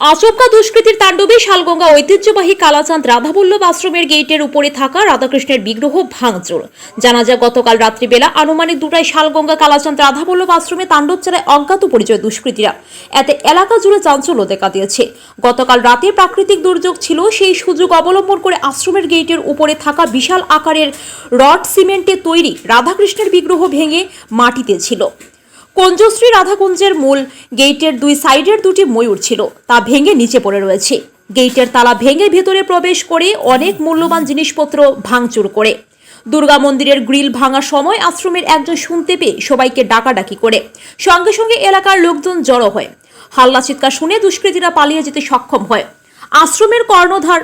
আচমকা দুষ্কৃতির তাণ্ডবে শালগঙ্গা ঐতিহ্যবাহী কালাচাঁদ রাধাবল্লভ আশ্রমের গেটের উপরে থাকা রাধাকৃষ্ণের বিগ্রহ ভাঙচুর। জানা যায়, গতকাল রাত্রিবেলা আনুমানিক দুটায় শালগঙ্গা কালাচাঁদ রাধাবল্লভ আশ্রমে তাণ্ডব চালায় অজ্ঞাত পরিচয় দুষ্কৃতীরা। এতে এলাকা জুড়ে চাঞ্চল্য দেখা দিয়েছে। গতকাল রাতে প্রাকৃতিক দুর্যোগ ছিল, সেই সুযোগ অবলম্বন করে আশ্রমের গেটের উপরে থাকা বিশাল আকারের রড সিমেন্টে তৈরি রাধাকৃষ্ণের বিগ্রহ ভেঙে মাটিতে ছিল। কঞ্জশ্রী রাধাকুঞ্জের মূল গেটের দুই সাইডের দুটি ময়ূর ছিল, তা ভেঙে নিচে পড়ে রয়েছে। গেটের তালা ভেঙে ভেতরে প্রবেশ করে অনেক মূল্যবান জিনিসপত্র ভাঙচুর করে। দুর্গা মন্দিরের গ্রিল ভাঙার সময় আশ্রমের একজন শুনতে পেয়ে সবাইকে ডাকাডাকি করে। সঙ্গে সঙ্গে এলাকার লোকজন জড়ো হয়। হাল্লা চিৎকার শুনে দুষ্কৃতীরা পালিয়ে যেতে সক্ষম হয়। আশ্রমের কর্ণধার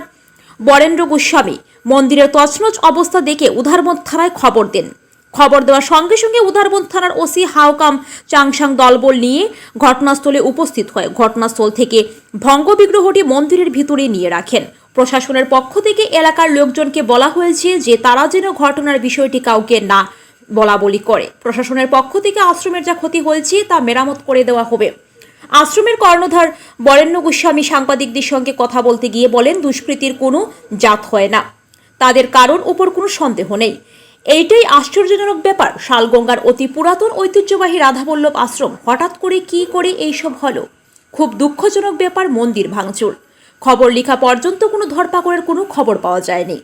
বরেন্দ্র গোস্বামী মন্দিরের তছনছ অবস্থা দেখে উধারবন্দ থানায় খবর দেন। খবর দেওয়ার সঙ্গে সঙ্গে উধারবন্দ থানার ওসি হাওকাম চাংসাং দলবল নিয়ে ঘটনাস্থলে উপস্থিত হয়। ঘটনাস্থল থেকে ভঙ্গ বিগ্রহটি মন্দিরের ভিতরে নিয়ে রাখেন। প্রশাসনের পক্ষ থেকে এলাকার লোকজনকে বলা হয়েছে যে তারা যেন ঘটনার বিষয়টি কাউকে না বলা বলি করে। প্রশাসনের পক্ষ থেকে আশ্রমের যা ক্ষতি হয়েছে তা মেরামত করে দেওয়া হবে। আশ্রমের কর্ণধার বরেণ্য গোস্বামী সাংবাদিকদের সঙ্গে কথা বলতে গিয়ে বলেন, দুষ্কৃতির কোনো জাত হয় না। তাদের কারোর উপর কোনো সন্দেহ নেই। এইটাই আশ্চর্যজনক ব্যাপার। শালগঙ্গার অতি পুরাতন ঐতিহ্যবাহী রাধাবল্লভ আশ্রম হঠাৎ করে কি করে এইসব হলো? খুব দুঃখজনক ব্যাপার, মন্দির ভাঙচুর। খবর লেখা পর্যন্ত কোনো ধরপাকড়ের কোনো খবর পাওয়া যায়নি।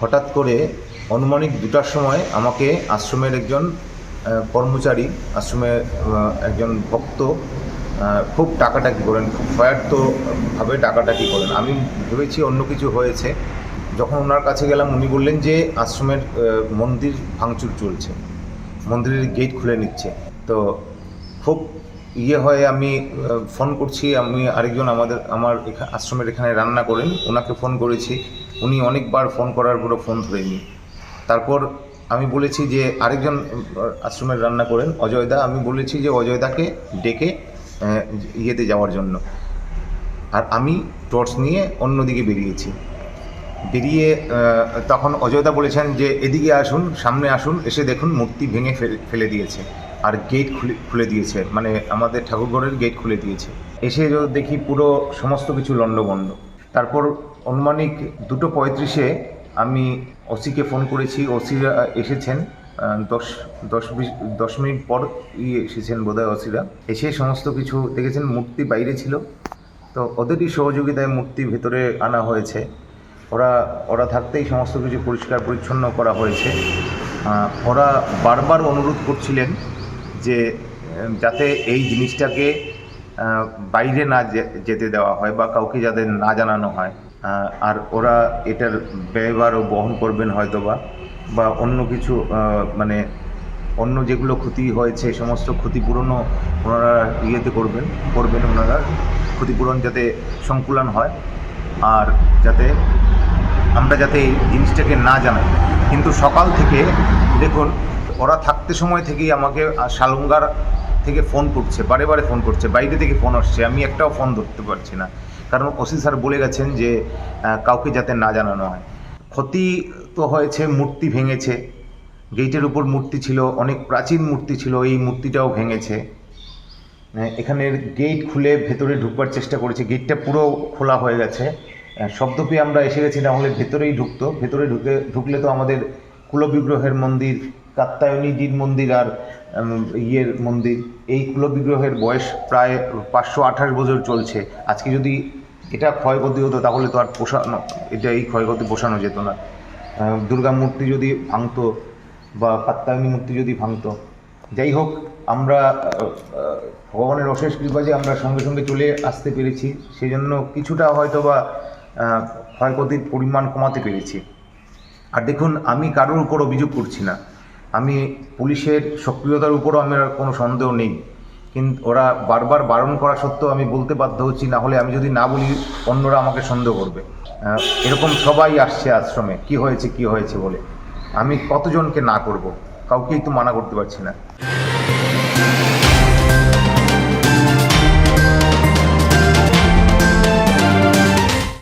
হঠাৎ করে অনুমানিক দুটার সময় আমাকে আশ্রমের একজন কর্মচারী, আশ্রমের একজন ভক্ত খুব টাকাটাকি করেন, খুব ভয়ার্থভাবে টাকাটাকি করেন। আমি ভেবেছি অন্য কিছু হয়েছে। যখন ওনার কাছে গেলাম, উনি বললেন যে আশ্রমের মন্দির ভাঙচুর চলছে। মন্দিরের গেট খুলে নিচ্ছে। তো খুব ইয়ে হয়ে আমি ফোন করছি। আমি আরেকজন আমাদের, আমার আশ্রমের এখানে রান্না করেন। ওনাকে ফোন করেছি। উনি অনেকবার ফোন করার পরও ফোন ধরেনি তারপর আমি বলেছি যে আরেকজন আশ্রমের রান্না করেন, অজয়দা। আমি বলেছি যে অজয়দাকে ডেকে ইয়েতে যাওয়ার জন্য। আর আমি টর্চ নিয়ে অন্যদিকে বেরিয়েছি। বেরিয়ে তখন অজয়দা বলেছেন যে, এদিকে আসুন, সামনে আসুন, এসে দেখুন মূর্তি ভেঙে ফেলে- দিয়েছে আর গেট খুলে খুলে দিয়েছে। মানে আমাদের ঠাকুরঘরের গেট খুলে দিয়েছে। এসে দেখি পুরো সমস্ত কিছু লণ্ডভণ্ড। তারপর অনুমানিক দুটো পঁয়ত্রিশে আমি ওসিকে ফোন করেছি। ওসিরা এসেছেন দশ দশ বিশ, দশ মিনিট পর এসেছেন বোধহয় ওসিরা। এসে সমস্ত কিছু দেখেছেন, মূর্তি বাইরে ছিল। তো ওদেরই সহযোগিতায় মূর্তি ভেতরে আনা হয়েছে। ওরা ওরা থাকতেই সমস্ত কিছু পরিষ্কার পরিচ্ছন্ন করা হয়েছে। ওরা বারবার অনুরোধ করছিলেন যে যাতে এই জিনিসটাকে বাইরে না যেতে দেওয়া হয় বা কাউকে যাতে না জানানো হয়। আর ওরা এটার ব্যয়ভারও বহন করবেন হয়তো বা বা অন্য কিছু মানে অন্য যেগুলো ক্ষতি হয়েছে, সমস্ত ক্ষতিপূরণও ওনারা ইয়েতে করবেন করবেন ওনারা। ক্ষতিপূরণ যাতে সংকুলন হয় আর যাতে আমরা যাতে এই জিনিসটাকে না জানাই। কিন্তু সকাল থেকে, দেখুন, ওরা থাকতে সময় থেকেই আমাকে শালুঙ্গার থেকে ফোন করছে, বারে বারে ফোন করছে, বাইরে থেকে ফোন আসছে। আমি একটাও ফোন ধরতে পারছি না। কারণ ওসি স্যার বলে গেছেন যে কাউকে যাতে না জানানো হয়। ক্ষতি তো হয়েছে, মূর্তি ভেঙেছে। গেটের উপর মূর্তি ছিল, অনেক প্রাচীন মূর্তি ছিল, এই মূর্তিটাও ভেঙেছে। এখানের গেট খুলে ভেতরে ঢুকবার চেষ্টা করেছে। গেটটা পুরো খোলা হয়ে গেছে। শব্দ পেয়ে আমরা এসে গেছি না হলে ভেতরেই ঢুকতো। ভেতরে ঢুকে, ঢুকলে তো আমাদের কুলবিগ্রহের মন্দির কাত্তায়নীজির মন্দির আর ইয়ের মন্দির। এই কুলবিগ্রহের বয়স প্রায় পাঁচশো আঠাশ বছর চলছে। আজকে যদি এটা ক্ষয়ক্ষতি হতো, তাহলে তো আর পোষানো, এটা এই ক্ষয়ক্ষতি পোষানো যেত না। দুর্গা মূর্তি যদি ভাঙতো বা কাত্তায়নী মূর্তি যদি ভাঙতো। যাই হোক, আমরা ভগবানের অশেষ কৃপা যে আমরা সঙ্গে সঙ্গে চলে আসতে পেরেছি। সেই জন্য কিছুটা হয়তো বা ক্ষয়ক্ষতির পরিমাণ কমাতে পেরেছি। আর দেখুন, আমি কারোর উপর অভিযোগ করছি না। আমি পুলিশের সক্রিয়তার উপরও আমার কোনো সন্দেহ নেই। কিন্তু ওরা বারবার বারণ করা সত্ত্বেও আমি বলতে বাধ্য হচ্ছি, না হলে আমি যদি না বলি, অন্যরা আমাকে সন্দেহ করবে। এরকম সবাই আসছে আশ্রমে, কি হয়েছে কি হয়েছে বলে। আমি কতজনকে না করব? কাউকেই তো মানা করতে পারছি না।